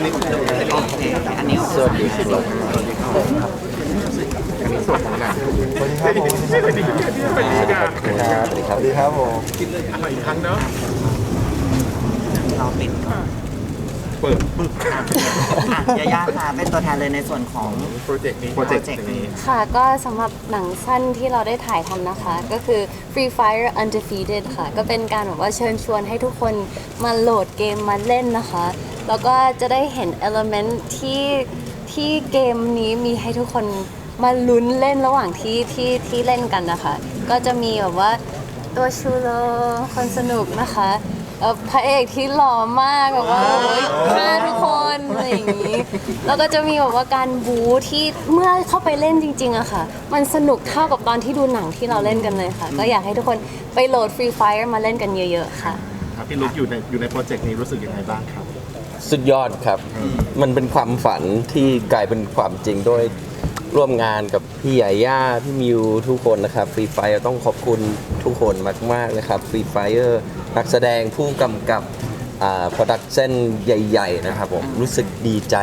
นนี้โอเคโอเคอันนี้สวัสดีครับอันนี้สดเหมือนสวัสดีครับผมสวัสดีครับสวัสดีครับวัสดีครับผมอะไรอีกครั้งเนาะเราเป็นก่อน เปิดปึ๊บอะยาย่าค่ะเป็นตัวแทนเลยในส่วนของ โปรเจกต์นี้โปรเจกต์นี้ ค่ะก็สำหรับหนังสั้นที่เราได้ถ่ายทำนะคะ ก็คือ Free Fire Undefeated ค่ะ ก็เป็นการแบบว่าเชิญชวนให้ทุกคนมาโหลดเกมมาเล่นนะคะ แล้วก็จะได้เห็น element ที่ที่เกมนี้มีให้ทุกคนมาลุ้นเล่นระหว่างที่ที่ที่เล่นกันนะคะ ก็จะมีแบบว่าตัวชูโรคนสนุกนะคะ เอ่อพระเอกที่หล่อมากแบบว่าโอ้ยฆ่าทุกคนอะไรอย่างนี้ แล้วก็จะมีแบบว่าการบูที่เมื่อเข้าไปเล่นจริงๆอะค่ะ มันสนุกเท่ากับตอนที่ดูหนังที่เราเล่นกันเลยค่ะ ก็อยากให้ทุกคนไปโหลด Free Fire มาเล่นกันเยอะๆค่ะ ครับพี่ลุกอยู่ในอยู่ในโปรเจกต์นี้รู้สึกยังไงบ้างครับ สุดยอดครับ มันเป็นความฝันที่กลายเป็นความจริงโดย ร่วมงานกับพี่ใหญ่ย่าพี่มิวทุกคนนะครับฟรีไฟต้องขอบคุณทุกคนมากๆนะครับฟรีไฟเออร์นักแสดงผู้กำกับอ่าโปรดักชั่นใหญ่ ๆ นะครับผมรู้สึกดีใจ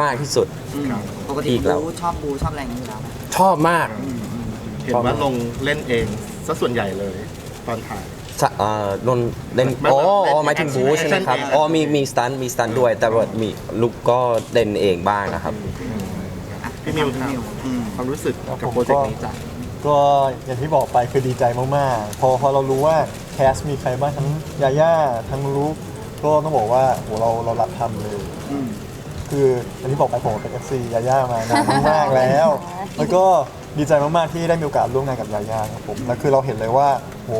มากที่สุดครับปกติอีกแล้ว บูชอบบูชอบอะไรอย่างนี้อยู่แล้วไหมชอบมาก เห็นว่าลงเล่นเองซะส่วนใหญ่เลย ตอนถ่าย สะเอ่อนนท์เล่นไม่อ๋อไม่อ๋อหมายถึงบูใช่ไหมครับ action อ๋อมีมีสตันมีสตันด้วย แต่ว่ามีลุกก็เล่นเองบ้างนะครับอะ พี่มิวครับอืมความรู้สึกกับโปรเจกต์นี้จ้ะ ก็อย่างที่บอกไปคือดีใจมากๆ พอพอเรารู้ว่าแคสมีใครบ้างทั้งยาย่าทั้งลูกก็ต้องบอกว่าโหเราเรารับทำเลย อืม คืออย่างที่บอกไปผมเป็น FC ยาย่ามานานมากๆแล้ว แล้วก็ดีใจมากๆที่ได้มีโอกาสร่วมงานกับยาย่าครับผมแล้วคือเราเห็นเลยว่าโห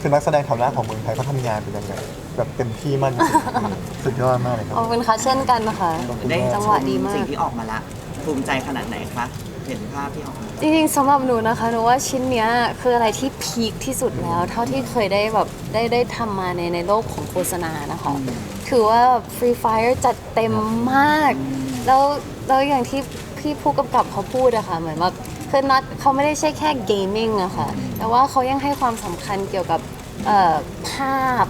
คือนักแสดงแถวหน้าของเมืองไทยเขาทำงานเป็นยังไงแบบเต็มที่มากจริงๆสุดยอดมากเลยครับขอบคุณค่ะเช่นกันค่ะได้จังหวะดีมาก สิ่งที่ออกมาละ ภูมิใจขนาดไหนคะเห็นภาพที่ออกมาจริงๆสำหรับหนูนะคะหนูว่าชิ้นเนี้ยคืออะไรที่พีคที่สุดแล้ว เท่าที่เคยได้แบบได้ได้ทำมาในในโลกของโฆษณานะคะ ถือว่า Free Fire จัดเต็มมาก แล้วแล้วอย่างที่พี่ผู้กำกับเขาพูดอะค่ะเหมือนแบบคือนัดเขาไม่ได้ใช่แค่ gaming อะค่ะ แต่ว่าเขายังให้ความสำคัญเกี่ยวกับเอ่อภาพ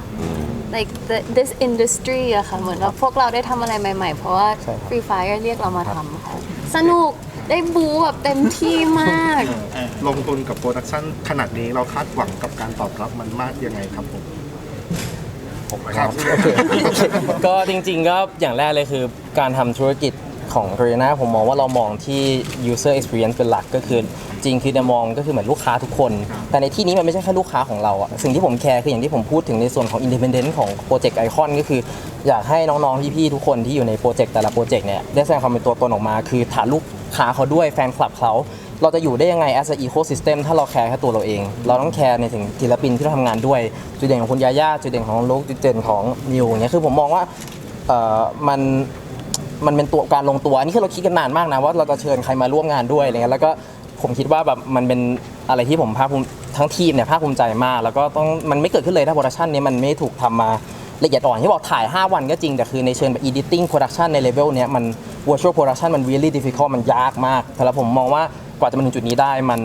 like the, this industry อะค่ะ เหมือนว่าพวกเราได้ทำอะไรใหม่ๆ เพราะว่าใช่ครับ Free Fire เรียกเรามาทำค่ะ สนุกได้บูแบบเต็มที่มาก ลงทุนกับโปรดักชั่นขนาดนี้เราคาดหวังกับการตอบรับมันมากยังไงครับผมครับ ก็จริงๆก็อย่างแรกเลยคือการทำธุรกิจ ของ t o y o t a ผมมองว่าเรามองที่ user experience เป็นหลักก็คือจริงคือจะมองก็คือเหมือนลูกค้าทุกคน แต่ในที่นี้มันไม่ใช่แค่ลูกค้าของเราอะสิ่งที่ผมแคร์คืออย่างที่ผมพูดถึงในส่วนของ independent ของโปรเจกต์ไอคอนก็คือ อยากให้น้องๆพี่ๆทุกคนที่อยู่ในโปรเจกต์แต่ละโปรเจกต์เนี่ยได้แสดงความเป็นตัวตนออกมา คือฐานลูกค้าเขาด้วยแฟนคลับเขาเราจะอยู่ได้ยังไง as a ecosystem ถ้าเราแคร์แค่ตัวเราเอง เราต้องแคร์ในถึงศิลปินที่เราทำงานด้วย จุดเด่นของคุณยาย่าจุดเด่นของน้องลูกจุดเด่นของนิวอย่างเงี้ยคือผมมองว่าเอ่อมัน มันเป็นตัวการลงตัวอันนี้คือเราคิดกันนานมากนะว่าเราจะเชิญใครมาร่วมงานด้วยอะไรเงี้ยแล้วก็ผมคิดว่าแบบมันเป็นอะไรที่ผมภาคภูมิทั้งทีมเนี่ยภาคภูมิใจมาก แล้วก็ต้องมันไม่เกิดขึ้นเลยถ้าโปรดักชันนี้มันไม่ถูกทำมาละเอียดอ่อนที่บอกถ่าย 5 วันก็จริง แต่คือในเชิงแบบ editing production ในเลเวลเนี้ยมัน virtual production มัน really difficult มันยากมากแต่ล้วผมมองว่ากว่าจะมาถึงจุดนี้ได้มัน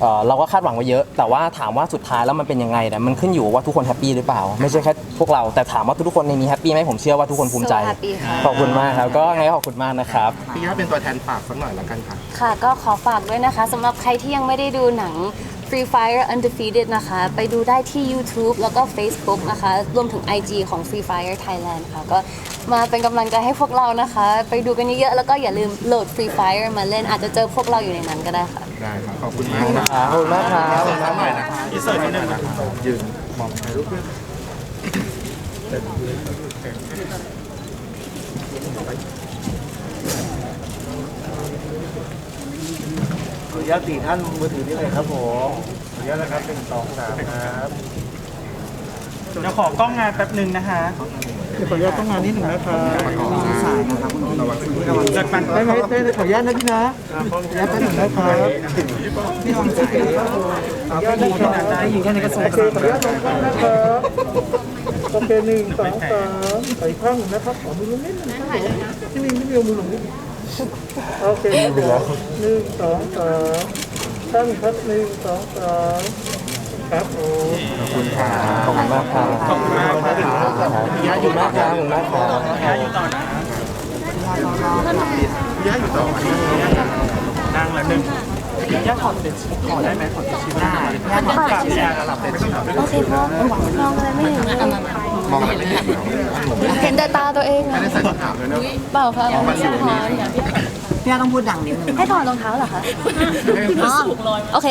เอ่อเราก็คาดหวังไว้เยอะ แต่ว่าถามว่าสุดท้ายแล้วมันเป็นยังไงเนี่ยมันขึ้นอยู่ว่าทุกคนแฮปปี้หรือเปล่า ไม่ใช่แค่พวกเราแต่ถามว่าทุกๆคนในนี้แฮปปี้ไหมผมเชื่อว่าทุกคนภูมิใจ So happy ค่ะ ขอบคุณมากครับ ก็ไงก็ขอบคุณมากนะครับ พี่ย่าเป็นตัวแทนฝากสักหน่อยละกันค่ะ ค่ะก็ขอฝากด้วยนะคะสำหรับใครที่ยังไม่ได้ดูหนัง Free Fire Undefeated นะคะ ไปดูได้ที่ YouTube แล้วก็ Facebook นะคะ รวมถึง IG ของ Free Fire Thailand ค่ะ ก็มาเป็นกำลังใจให้พวกเรานะคะ ไปดูกันเยอะๆแล้วก็อย่าลืมโหลด Free Fire มาเล่นอาจจะเจอพวกเราอยู่ในนั้นก็ได้ค่ะ ได้ครับขอบคุณมากนะขอบคุณมากครับอินเสิร์ตหน่อยนะครับอินเสิร์ตนิดนึงนะครับยืนมองถ่ายรูปด้วยขออนุญาตสี่ท่านมือถือนี่เลยครับผมขออนุญาตนะครับหนึ่งสองสามครับเดี๋ยวขอกล้องงานแป๊บหนึ่งนะคะขออนุญาตต้องงานนิดหนึ่งนะครับมีสายนะครับ คุณระวังเกิดมันได้ไหมได้ขออนุญาตนะพี่นะขออนุญาตแป๊บหนึ่งนะครับพี่ลองสายขออนุญาตนะครับได้ยินแค่ในกระทรวงโอเคขออนุญาตลงข้างนะครับโอเคหนึ่งสองสามใส่ข้างหนึ่งนะครับขอมือลงนิดหนึงนะครับพี่มิงพี่มิวมือลงนิดหนึ่งโอเคครับผมหนึ่งสองสามท่านครับหนึ่งสองสามครับผมขอบคุณครับขอบคุณมากครับขอบคุณมากครับพี่ย่าอยู่มากครับขอบคุณมากครับอยู่ต่อนะ ย่าอยู่ต่อนั่งแล้วหนึ่งย่าถอเด็ดขอได้ไหมขอเด็ดชิ้นหน้าย่าถอกับย่าหลับไม่ต้นหลับโอเคพ่อมองอะไรไม่เห็นเลยมองอะไรไม่เห็นเหรอเห็นแต่ตาตัวเองไม่ได้ใส่รองเท้าเลยเนอะเปล่าครับมันอยู่นี่พี่ย่าต้องพูดดังนิดนึงให้ถอดรองเท้าเหรอคะอ๋อโอเค